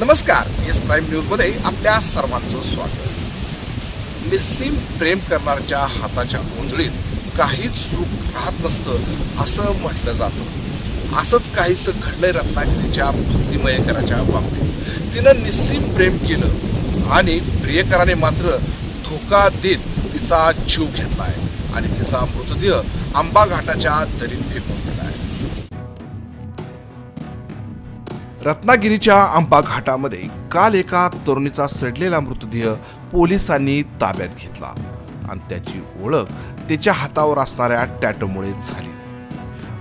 नमस्कार S prime न्यूजमध्ये आपल्या सर्वांचं स्वागत. निस्सीम प्रेम करणाऱ्याच्या हाताच्या उंजळीत काहीच सुख राहत नसतं असं म्हटलं जातं. असंच काहीसं घडलंय रत्नागिरीच्या भक्तिमयकराच्या बाबतीत. तिनं निस्सीम प्रेम केलं आणि प्रियकराने मात्र धोका देत तिचा जीव घेतलाय आणि तिचा मृतदेह आंबा घाटाच्या दरीत फेकून आहे. रत्नागिरीच्या आंबा घाटामध्ये काल एका तरुणीचा सडलेला मृतदेह पोलिसांनी ताब्यात घेतला. आणि त्याची ओळख त्याच्या हातावर असणाऱ्या टॅटोमुळे झाली.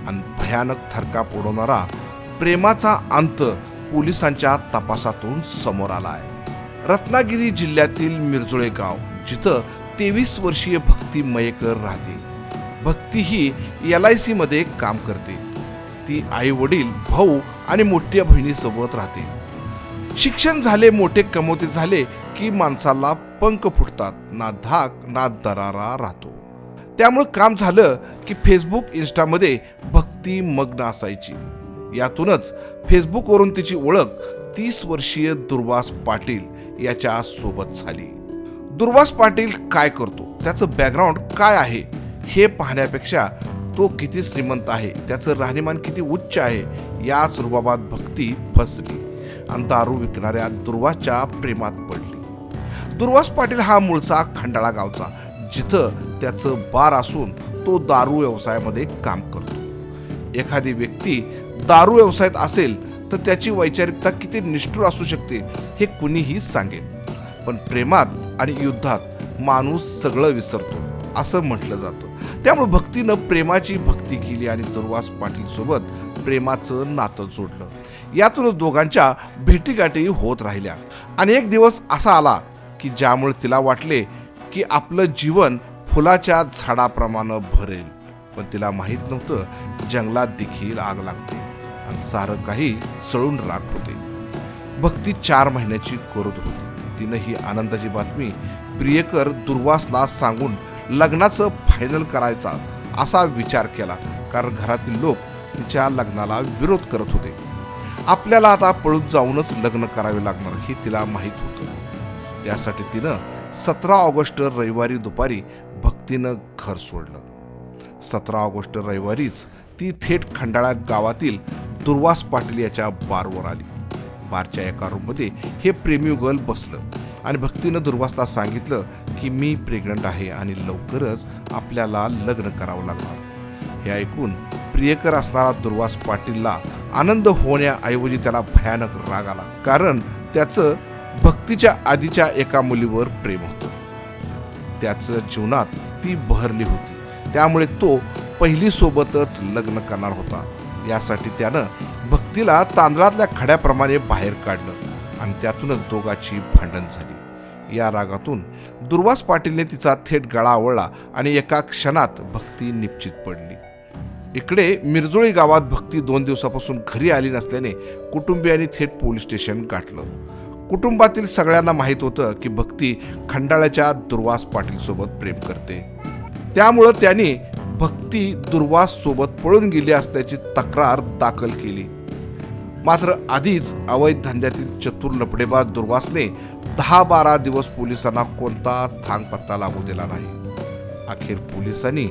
आणि भयानक थरकाप उडवणारा प्रेमाचा अंत पोलिसांच्या तपासातून समोर आला आहे रत्नागिरी जिल्ह्यातील मिरजुळे गाव जिथं तेवीस वर्षीय भक्ती मयेकर राहते. भक्ती ही एल आय सी मध्ये काम करते. ती आई वडील भाऊ आणि मोठ्या बहिणीसोबत राहते. शिक्षण झाले मोठे कमवते झाले की माणसाला पंख फुटतात ना धाक ना दरारा राहतो. त्यामुळं काम झालं की फेसबुक इन्स्टामध्ये भक्ती मग्न असायची. यातूनच फेसबुकवरून तिची ओळख तीस वर्षीय दुर्वास पाटील याच्या सोबत झाली. दुर्वास पाटील काय करतो? त्याचं बॅकग्राऊंड काय आहे? हे पाहण्यापेक्षा तो किती श्रीमंत आहे त्याचं राहणीमान किती उच्च आहे याच रुबाबात भक्ती फसली आणि दारू विकणाऱ्या दुर्वाच्या प्रेमात पडली. दुर्वास पाटील हा मूळचा खंडाळा गावचा जिथं त्याचं बार असून तो दारू व्यवसायामध्ये काम करतो. एखादी व्यक्ती दारू व्यवसायात असेल तर त्याची वैचारिकता किती निष्ठुर असू शकते हे कुणीही सांगेल. पण प्रेमात आणि युद्धात माणूस सगळं विसरतो असं म्हटलं जातं. त्यामुळे भक्तीनं प्रेमाची भक्ती केली आणि दुर्वास पाटीलसोबत प्रेमाचं नातं जोडलं. यातूनच दोघांच्या भेटीगाठी होत राहिल्या. आणि एक दिवस असा आला की ज्यामुळे तिला वाटले की आपलं जीवन फुलाच्या झाडाप्रमाणे भरेल. पण तिला माहीत नव्हतं जंगलात देखील आग लागते आणि सारं काही चळून राख होते. भक्ती चार महिन्याची करत होती. तिनं ही आनंदाची बातमी प्रियकर दुर्वासला सांगून लग्नाचं फायनल करायचा असा विचार केला. कारण घरातील लोक तिच्या लग्नाला विरोध करत होते. आपल्याला आता पळून जाऊनच लग्न करावे लागणार हे तिला माहीत होतं. त्यासाठी तिनं सतरा ऑगस्ट रविवारी दुपारी भक्तीनं घर सोडलं. सतरा ऑगस्ट रविवारीच ती थेट खंडाळा गावातील दुर्वास पाटील याच्या बारवर आली. बारच्या एका रूममध्ये हे प्रेमी गर्ल बसलं. आणि भक्तीनं दुर्वासला सांगितलं की मी प्रेग्नंट आहे आणि लवकरच आपल्याला लग्न करावं लागणार. हे ऐकून प्रियकर असणारा दुर्वास पाटीलला आनंद होण्याऐवजी त्याला भयानक राग आला. कारण त्याचं भक्तीच्या आधीच्या एका मुलीवर प्रेम होतं. त्याचं जीवनात ती बहरली होती. त्यामुळे तो पहिली सोबतच लग्न करणार होता. यासाठी त्यानं भक्तीला तांदळातल्या खड्याप्रमाणे बाहेर काढलं. आणि त्यातूनच दोघांची भांडण झाली. या रागातून दुर्वास पाटीलने तिचा थेट गळा आवळला आणि एका क्षणात भक्ती निश्चित पडली. इकडे मिरजोळी गावात भक्ती दोन दिवसापासून घरी आली नसल्याने कुटुंबियांनी थेट पोलीस स्टेशन गाठलं. कुटुंबातील सगळ्यांना माहीत होतं की भक्ती खंडाळ्याच्या दुर्वास पाटीलसोबत प्रेम करते. त्यामुळं त्यांनी भक्ती दुर्वास सोबत पळून गेली असल्याची तक्रार दाखल केली. मात्र आधीच अवैध धंद्यातील चतुर लपडेबाज दुर्वासने दहा बारा दिवस पोलिसांना कोणताच थांग पत्ता लागू दिला नाही. अखेर पोलिसांनी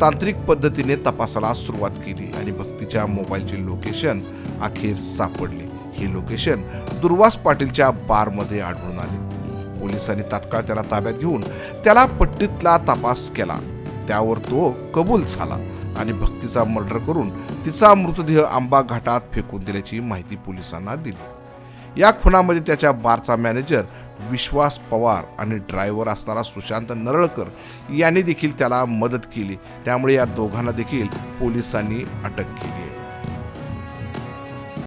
तांत्रिक पद्धतीने तपासाला सुरुवात केली आणि भक्तीच्या मोबाईलचे लोकेशन अखेर सापडले. हे लोकेशन दुर्वास पाटीलच्या बारमध्ये आढळून आले. पोलिसांनी तात्काळ त्याला ताब्यात घेऊन त्याला पट्टीतला तपास केला. त्यावर तो कबूल झाला. आणि भक्तीचा मर्डर करून तिचा मृतदेह आंबा घाटात फेकून दिल्याची माहिती पोलिसांना दिली. या खुनामध्ये त्याच्या बारचा मॅनेजर विश्वास पवार आणि ड्रायव्हर असणारा सुशांत नरळकर यांनी देखील त्याला मदत केली. त्यामुळे या दोघांना देखील पोलिसांनी अटक केली.